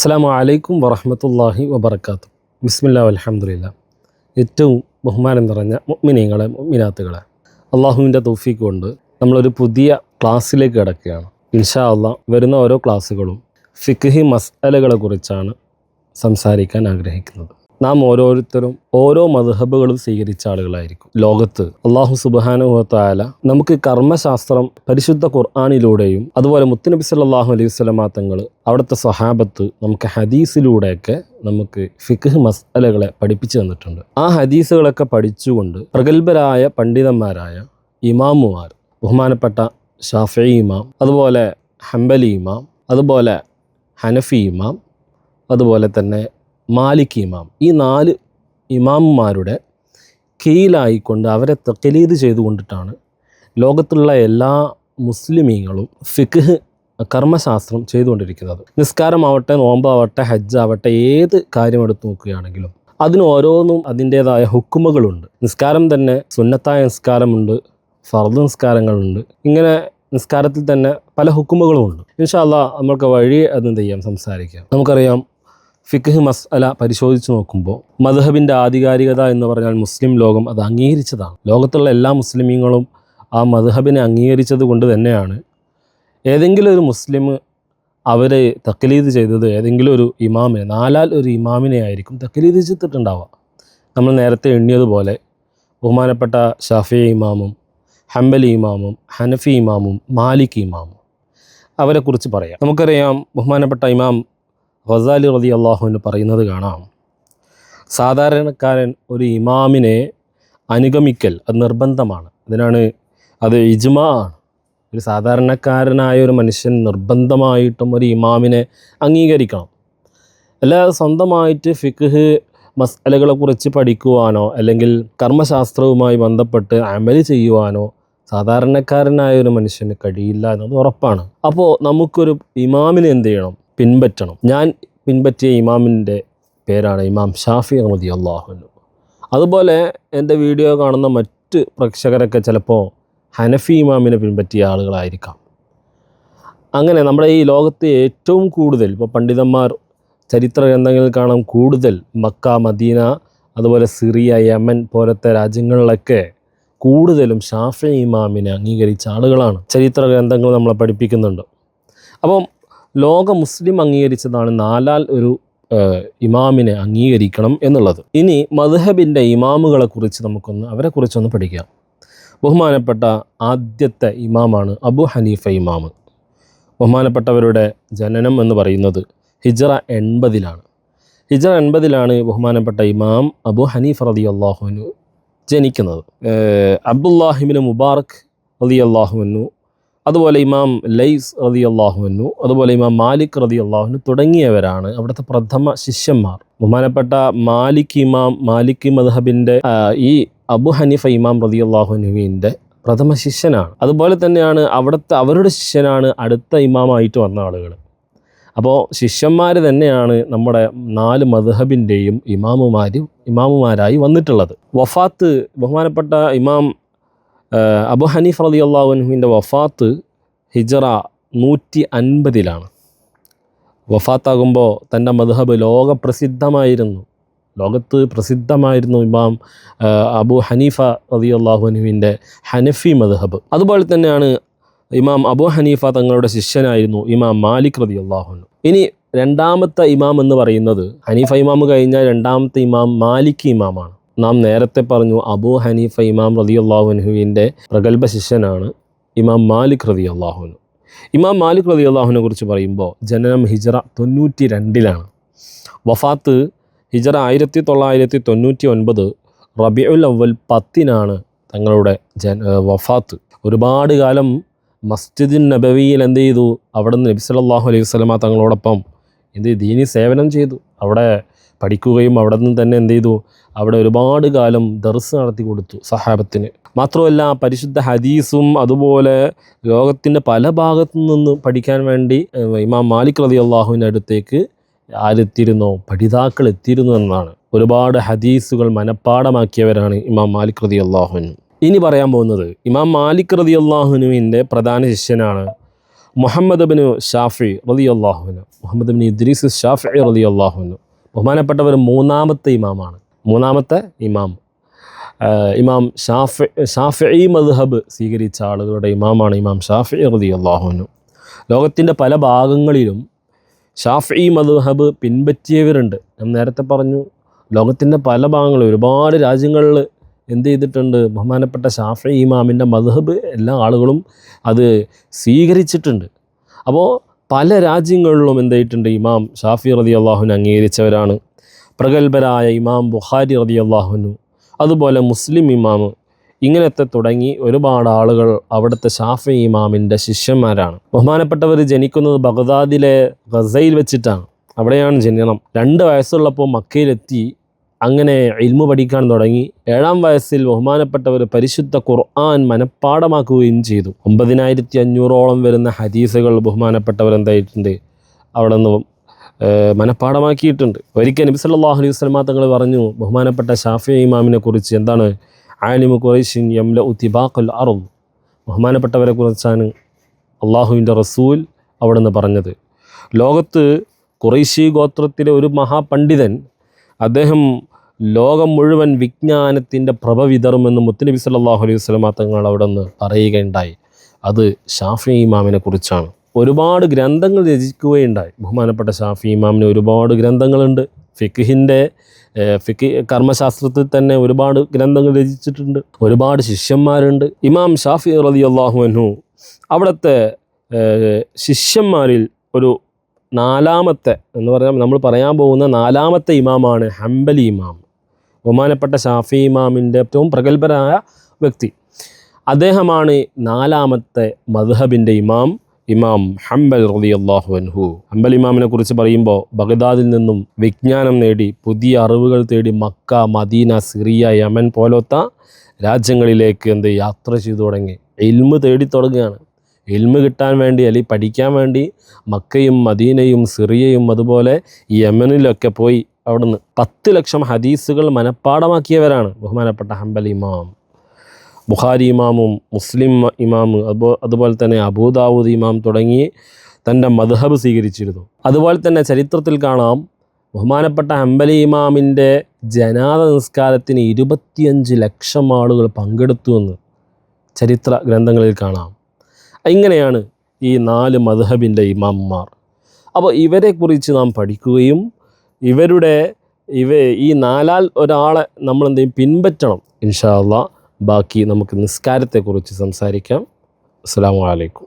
അസ്സാം വലൈക്കും വറഹമത്തല്ലാഹി വബർക്കാത്തു ബിസ്മില്ലാ അലഹമുല്ല ഏറ്റവും ബഹുമാനം നിറഞ്ഞ മുഅ്മിനീങ്ങളെ മുഅ്മിനാത്തുകളെ അള്ളാഹുവിന്റെ തൗഫീക്ക് കൊണ്ട് നമ്മളൊരു പുതിയ ക്ലാസ്സിലേക്ക് കിടക്കുകയാണ്. ഇൻഷാ അള്ളാഹ് വരുന്ന ഓരോ ക്ലാസ്സുകളും ഫിഖ്ഹി മസ്അലകളെ കുറിച്ചാണ് സംസാരിക്കാൻ ആഗ്രഹിക്കുന്നത്. നാം ഓരോരുത്തരും ഓരോ മതഹബുകളും സ്വീകരിച്ച ആളുകളായിരിക്കും. ലോകത്ത് അള്ളാഹു സുബാനുഹത്തായാല നമുക്ക് കർമ്മശാസ്ത്രം പരിശുദ്ധ ഖുർആാനിലൂടെയും അതുപോലെ മുത്തുനബി സല്ലല്ലാഹു അലൈഹി സ്വലമാ തങ്ങൾ അവിടുത്തെ സ്വഹാബത്ത് നമുക്ക് ഹദീസിലൂടെയൊക്കെ നമുക്ക് ഫിഖ് മസലകളെ പഠിപ്പിച്ചു തന്നിട്ടുണ്ട്. ആ ഹദീസുകളൊക്കെ പഠിച്ചുകൊണ്ട് പ്രഗത്ഭരായ പണ്ഡിതന്മാരായ ഇമാമുമാർ ബഹുമാനപ്പെട്ട ഷാഫി ഇമാം അതുപോലെ ഹംബലി ഇമാം അതുപോലെ ഹനഫി ഇമാം അതുപോലെ തന്നെ മാലിക് ഇമാം. ഈ നാല് ഇമാമുമാരുടെ കീഴിലായിക്കൊണ്ട് അവരെ തക്കലീത് ചെയ്തുകൊണ്ടിട്ടാണ് ലോകത്തുള്ള എല്ലാ മുസ്ലിമീങ്ങളും ഫിഖ് കർമ്മശാസ്ത്രം ചെയ്തുകൊണ്ടിരിക്കുന്നത്. നിസ്കാരമാവട്ടെ നോമ്പാവട്ടെ ഹജ്ജാവട്ടെ ഏത് കാര്യം എടുത്തു നോക്കുകയാണെങ്കിലും അതിന് ഓരോന്നും അതിന്റേതായ ഹുക്കുമകളുണ്ട്. നിസ്കാരം തന്നെ സുന്നത്തായ നിസ്കാരമുണ്ട് ഫർദ് നിസ്കാരങ്ങളുണ്ട്. ഇങ്ങനെ നിസ്കാരത്തിൽ തന്നെ പല ഹുക്കുമകളുമുണ്ട്. ഇൻഷാല്ല നമ്മൾക്ക് വഴി അത് എന്ത് ചെയ്യാം? സംസാരിക്കാം. നമുക്കറിയാം ഫിഖ് മസ്അല പരിശോധിച്ചു നോക്കുമ്പോൾ മധുഹബിന്റെ ആധികാരികത എന്ന് പറഞ്ഞാൽ മുസ്ലിം ലോകം അത് അംഗീകരിച്ചതാണ്. ലോകത്തുള്ള എല്ലാ മുസ്ലിമീങ്ങളും ആ മദ്ഹബിനെ അംഗീകരിച്ചത് കൊണ്ട് തന്നെയാണ്. ഏതെങ്കിലും ഒരു മുസ്ലിം അവരെ തക്കലീത് ചെയ്തത് ഏതെങ്കിലും ഒരു ഇമാമിനെ നാലാൽ ഒരു ഇമാമിനെ ആയിരിക്കും തക്കലീത് ചെയ്തിട്ടുണ്ടാവുക. നമ്മൾ നേരത്തെ എണ്ണിയതുപോലെ ബഹുമാനപ്പെട്ട ഷാഫി ഇമാമും ഹംബലി ഇമാമും ഹനഫി ഇമാമും മാലിക് ഇമാമും അവരെക്കുറിച്ച് പറയാം. നമുക്കറിയാം ബഹുമാനപ്പെട്ട ഇമാം ഗസാലി റതി അള്ളാഹുവിന് പറയുന്നത് കാണാം. സാധാരണക്കാരൻ ഒരു ഇമാമിനെ അനുഗമിക്കൽ അത് നിർബന്ധമാണ്. അതിനാണ് അത് ഇജ്മാ ആണ്. ഒരു സാധാരണക്കാരനായ ഒരു മനുഷ്യൻ നിർബന്ധമായിട്ടും ഒരു ഇമാമിനെ അംഗീകരിക്കണം. അല്ലാതെ സ്വന്തമായിട്ട് ഫിഖ് കുറിച്ച് പഠിക്കുവാനോ അല്ലെങ്കിൽ കർമ്മശാസ്ത്രവുമായി ബന്ധപ്പെട്ട് അമൽ ചെയ്യുവാനോ സാധാരണക്കാരനായ ഒരു മനുഷ്യന് കഴിയില്ല എന്നത് ഉറപ്പാണ്. അപ്പോൾ നമുക്കൊരു ഇമാമിനെ എന്ത് ചെയ്യണം? പിൻപറ്റണം. ഞാൻ പിൻപറ്റിയ ഇമാമിന്റെ പേരാണ് ഇമാം ഷാഫി അഹമ്മദി അള്ളാഹുനു അതുപോലെ എന്റെ വീഡിയോ കാണുന്ന മറ്റ് പ്രേക്ഷകരൊക്കെ ചിലപ്പോൾ ഹനഫി ഇമാമിനെ പിൻപറ്റിയ ആളുകളായിരിക്കാം. അങ്ങനെ നമ്മുടെ ഈ ലോകത്തെ ഏറ്റവും കൂടുതൽ ഇപ്പോൾ പണ്ഡിതന്മാർ ചരിത്ര ഗ്രന്ഥങ്ങളിൽ കാണാം കൂടുതൽ മക്ക മദീന അതുപോലെ സിറിയ യമൻ പോലത്തെ രാജ്യങ്ങളിലൊക്കെ കൂടുതലും ഷാഫി ഇമാമിനെ അംഗീകരിച്ച ആളുകളാണ് ചരിത്ര ഗ്രന്ഥങ്ങൾ നമ്മളെ പഠിപ്പിക്കുന്നുണ്ട്. അപ്പം ലോക മുസ്ലിം അംഗീകരിച്ചതാണ് നാലാൽ ഒരു ഇമാമിനെ അംഗീകരിക്കണം എന്നുള്ളത്. ഇനി മദ്ഹബിന്റെ ഇമാമുകളെ കുറിച്ച് നമുക്കൊന്ന് അവരെ കുറിച്ചൊന്ന് പഠിക്കാം. ബഹുമാനപ്പെട്ട ആദ്യത്തെ ഇമാമാണ് അബു ഹനീഫ ഇമാമ്. ബഹുമാനപ്പെട്ടവരുടെ ജനനം എന്ന് പറയുന്നത് ഹിജറ എൺപതിലാണ്. ഹിജറ എൺപതിലാണ് ബഹുമാനപ്പെട്ട ഇമാം അബു ഹനീഫ് റതി അള്ളാഹുവിനു ജനിക്കുന്നത്. അബ്ദുല്ലാഹിമിന് മുബാറക് റതി അള്ളാഹുവിനു അതുപോലെ ഇമാം ലൈസ് റതി അള്ളാഹുവിനു അതുപോലെ ഇമാം മാലിക് റതി അള്ളാഹുവിനു തുടങ്ങിയവരാണ് അവിടുത്തെ പ്രഥമ ശിഷ്യന്മാർ. ബഹുമാനപ്പെട്ട മാലിക് ഇമാം മാലിക് മദ്ഹബിന്റെ ഈ അബു ഹനീഫ ഇമാം റതി അള്ളാഹുനുവിന്റെ പ്രഥമ ശിഷ്യനാണ്. അതുപോലെ തന്നെയാണ് അവിടുത്തെ അവരുടെ ശിഷ്യനാണ് അടുത്ത ഇമാമായിട്ട് വന്ന ആളുകൾ അപ്പോൾ ശിഷ്യന്മാർ തന്നെയാണ് നമ്മുടെ നാല് മദ്ഹബിന്റെയും ഇമാമുമാരും ഇമാമുമാരായി വന്നിട്ടുള്ളത്. വഫാത്ത് ബഹുമാനപ്പെട്ട ഇമാം അബു ഹനീഫ് റതി അള്ളാഹുവിന്റെ വഫാത്ത് ഹിജറ നൂറ്റി അൻപതിലാണ് വഫാത്താകുമ്പോൾ തന്റെ മദ്ഹബ് ലോകപ്രസിദ്ധമായിരുന്നു. ലോകത്ത് പ്രസിദ്ധമായിരുന്നു ഇമാം അബു ഹനീഫ റതി അള്ളാഹുനുവിന്റെ ഹനഫി മദ്ഹബ്. അതുപോലെ തന്നെയാണ് ഇമാം അബു ഹനീഫ തങ്ങളുടെ ശിഷ്യനായിരുന്നു ഇമാം മാലിക് റതി അള്ളാഹുനു ഇനി രണ്ടാമത്തെ ഇമാം എന്ന് പറയുന്നത് ഹനീഫ ഇമാം കഴിഞ്ഞാൽ രണ്ടാമത്തെ ഇമാം മാലിക് ഇമാമാണ്. നാം നേരത്തെ പറഞ്ഞു അബൂ ഹനീഫ ഇമാം റതി അള്ളാഹുനുവിന്റെ പ്രഗത്ഭ ശിഷ്യനാണ് ഇമാം മാലിക് റതി അള്ളാഹുനു ഇമാം മാലിക് റതി അള്ളാഹുവിനെ കുറിച്ച് പറയുമ്പോൾ ജനനം ഹിജറ തൊണ്ണൂറ്റി രണ്ടിലാണ് വഫാത്ത് ഹിജറ ആയിരത്തി തൊള്ളായിരത്തി തൊണ്ണൂറ്റി ഒൻപത് റബിയുൽ അവൽ പത്തിനാണ് തങ്ങളുടെ ജൻ വഫാത്ത്. ഒരുപാട് കാലം മസ്ജിദിൻ നബവിയിൽ എന്ത് ചെയ്തു? അവിടെ നിന്ന് നബി സല്ലല്ലാഹു അലൈഹി വസല്ലമ തങ്ങളോടൊപ്പം എന്ത്? ദീനി സേവനം ചെയ്തു. അവിടെ പഠിക്കുകയും അവിടെ നിന്ന് തന്നെ എന്ത് ചെയ്തു? അവിടെ ഒരുപാട് കാലം ദർസ് നടത്തി കൊടുത്തു സഹാബത്തിന്. മാത്രമല്ല പരിശുദ്ധ ഹദീസും അതുപോലെ ലോകത്തിന്റെ പല ഭാഗത്തു നിന്ന് പഠിക്കാൻ വേണ്ടി ഇമാം മാലിക് റതി അള്ളാഹുവിന്റെ അടുത്തേക്ക് ആരെത്തിയിരുന്നോ? പഠിതാക്കൾ എത്തിയിരുന്നു എന്നാണ്. ഒരുപാട് ഹദീസുകൾ മനഃപ്പാടമാക്കിയവരാണ് ഇമാം മാലിക് റതി അള്ളാഹുവിനും ഇനി പറയാൻ പോകുന്നത് ഇമാം മാലിക് റതി അള്ളാഹുനുവിന്റെ പ്രധാന ശിഷ്യനാണ് മുഹമ്മദ് ബിൻ ഷാഫി റതി അള്ളാഹുന മുഹമ്മദ് ബിൻ ഇദ്രീസ് ഷാഫി റതി അള്ളാഹുവിന് ബഹുമാനപ്പെട്ടവർ മൂന്നാമത്തെ ഇമാമാണ്. മൂന്നാമത്തെ ഇമാം. ഇമാം ഷാഫി ഷാഫി മദ്ഹബ് സ്വീകരിച്ച ആളുകളുടെ ഇമാമാണ് ഇമാം ഷാഫി റതി അള്ളാഹുനു ലോകത്തിന്റെ പല ഭാഗങ്ങളിലും ഷാഫി മദ്ഹബ് പിൻപറ്റിയവരുണ്ട്. ഞാൻ നേരത്തെ പറഞ്ഞു ലോകത്തിന്റെ പല ഭാഗങ്ങളിലും ഒരുപാട് രാജ്യങ്ങളിൽ എന്ത് ചെയ്തിട്ടുണ്ട്? ബഹുമാനപ്പെട്ട ഷാഫി ഇമാമിന്റെ മദ്ഹബ് എല്ലാ ആളുകളും അത് സ്വീകരിച്ചിട്ടുണ്ട്. അപ്പോൾ പല രാജ്യങ്ങളിലും എന്തായിട്ടുണ്ട് ഇമാം ഷാഫി റതി അള്ളാഹുവിനെ അംഗീകരിച്ചവരാണ്. പ്രഗത്ഭരായ ഇമാം ബുഖാരി റതി അള്ളാഹുനു അതുപോലെ മുസ്ലിം ഇമാം ഇങ്ങനത്തെ തുടങ്ങി ഒരുപാട് ആളുകൾ അവിടുത്തെ ഷാഫി ഇമാമിന്റെ ശിഷ്യന്മാരാണ്. ബഹുമാനപ്പെട്ടവർ ജനിക്കുന്നത് ബഗ്ദാദിലെ ഗസയിൽ വെച്ചിട്ടാണ്. അവിടെയാണ് ജനനം. രണ്ട് വയസ്സുള്ളപ്പോൾ മക്കയിലെത്തി അങ്ങനെ ഇൽമു പഠിക്കാൻ തുടങ്ങി. ഏഴാം വയസ്സിൽ ബഹുമാനപ്പെട്ടവർ പരിശുദ്ധ ഖുർആൻ മനഃപ്പാടമാക്കുകയും ചെയ്തു. ഒമ്പതിനായിരത്തി അഞ്ഞൂറോളം വരുന്ന ഹദീസുകൾ ബഹുമാനപ്പെട്ടവർ എന്തായിട്ടുണ്ട്? അവിടെ നിന്ന് മനഃപ്പാടമാക്കിയിട്ടുണ്ട് ഒരിക്കൽ നബി സല്ലല്ലാഹു അലൈഹി വസല്ലമ തങ്ങൾ പറഞ്ഞു ബഹുമാനപ്പെട്ട ഷാഫി ഇമാമിനെ കുറിച്ച് എന്താണ്? ആലിമു ഖുറൈഷിൻ യംല ഉത്തിബാഖുൽ അറും ബഹുമാനപ്പെട്ടവരെ കുറിച്ചാണ് അള്ളാഹുവിന്റെ റസൂൽ അവിടെ നിന്ന് പറഞ്ഞത്. ലോകത്ത് ഖുറൈശി ഗോത്രത്തിലെ ഒരു മഹാപണ്ഡിതൻ അദ്ദേഹം ലോകം മുഴുവൻ വിജ്ഞാനത്തിന്റെ പ്രഭ വിതറുമെന്ന് മുത്തനബി സല്ലാഹു അലൈഹി വസല്ലമ തങ്ങൾ അവിടെ നിന്ന് പറയുകയുണ്ടായി അത് ഷാഫി ഇമാമിനെ കുറിച്ചാണ്. ഒരുപാട് ഗ്രന്ഥങ്ങൾ രചിക്കുകയുണ്ടായി. ബഹുമാനപ്പെട്ട ഷാഫി ഇമാമിന് ഒരുപാട് ഗ്രന്ഥങ്ങളുണ്ട്. ഫിഖിന്റെ ഫിഖി കർമ്മശാസ്ത്രത്തിൽ തന്നെ ഒരുപാട് ഗ്രന്ഥങ്ങൾ രചിച്ചിട്ടുണ്ട്. ഒരുപാട് ശിഷ്യന്മാരുണ്ട്. ഇമാം ഷാഫി റതി അള്ളാഹു അൻഹു അവിടുത്തെ ശിഷ്യന്മാരിൽ ഒരു നാലാമത്തെ എന്ന് പറഞ്ഞാൽ നമ്മൾ പറയാൻ പോകുന്ന നാലാമത്തെ ഇമാമാണ് ഹംബലി ഇമാം. ബഹുമാനപ്പെട്ട ഷാഫി ഇമാമിന്റെ ഏറ്റവും പ്രഗത്ഭരായ വ്യക്തി. അദ്ദേഹമാണ് നാലാമത്തെ മദ്ഹബിന്റെ ഇമാം ഇമാം ഹംബൽ റതി അള്ളാഹു അൻഹു. ഹംബൽ ഇമാമിനെ കുറിച്ച് പറയുമ്പോൾ ബഗ്ദാദിൽ നിന്നും വിജ്ഞാനം നേടി പുതിയ അറിവുകൾ തേടി മക്ക മദീന സിറിയ യമൻ പോലത്തെ രാജ്യങ്ങളിലേക്ക് എന്ത് യാത്ര ചെയ്തു തുടങ്ങി. ഇൽമ് തേടി തുടങ്ങുകയാണ്. ഇൽമ് കിട്ടാൻ വേണ്ടി അല്ലെങ്കിൽ പഠിക്കാൻ വേണ്ടി മക്കയും മദീനയും സിറിയയും അതുപോലെ യമനിലൊക്കെ പോയി അവിടുന്ന് പത്ത് ലക്ഷം ഹദീസുകൾ മനഃപ്പാടമാക്കിയവരാണ് ബഹുമാനപ്പെട്ട ഹംബൽ ഇമാം. ബുഖാരി ഇമാമും മുസ്ലിം ഇമാം അതുപോ അതുപോലെ തന്നെ അബൂദാവൂദ് ഇമാം തുടങ്ങി തന്റെ മദ്ഹബ് സ്വീകരിച്ചിരുന്നു. അതുപോലെ തന്നെ ചരിത്രത്തിൽ കാണാം ബഹുമാനപ്പെട്ട ഹംബലി ഇമാമിന്റെ ജനാദ നിസ്കാരത്തിന് ഇരുപത്തിയഞ്ച് ലക്ഷം ആളുകൾ പങ്കെടുത്തുവെന്ന് ചരിത്ര ഗ്രന്ഥങ്ങളിൽ കാണാം. ഇങ്ങനെയാണ് ഈ നാല് മദ്ഹബിന്റെ ഇമാമ്മാർ. അപ്പോൾ ഇവരെക്കുറിച്ച് നാം പഠിക്കുകയും ഇവരുടെ ഇവ ഈ നാലാൽ ഒരാളെ നമ്മൾ എന്തെയും പിൻപറ്റണം ഇൻഷാല്ല ബാക്കി നമുക്ക് നിസ്കാരത്തെക്കുറിച്ച് സംസാരിക്കാം. അസ്സാം വലൈക്കും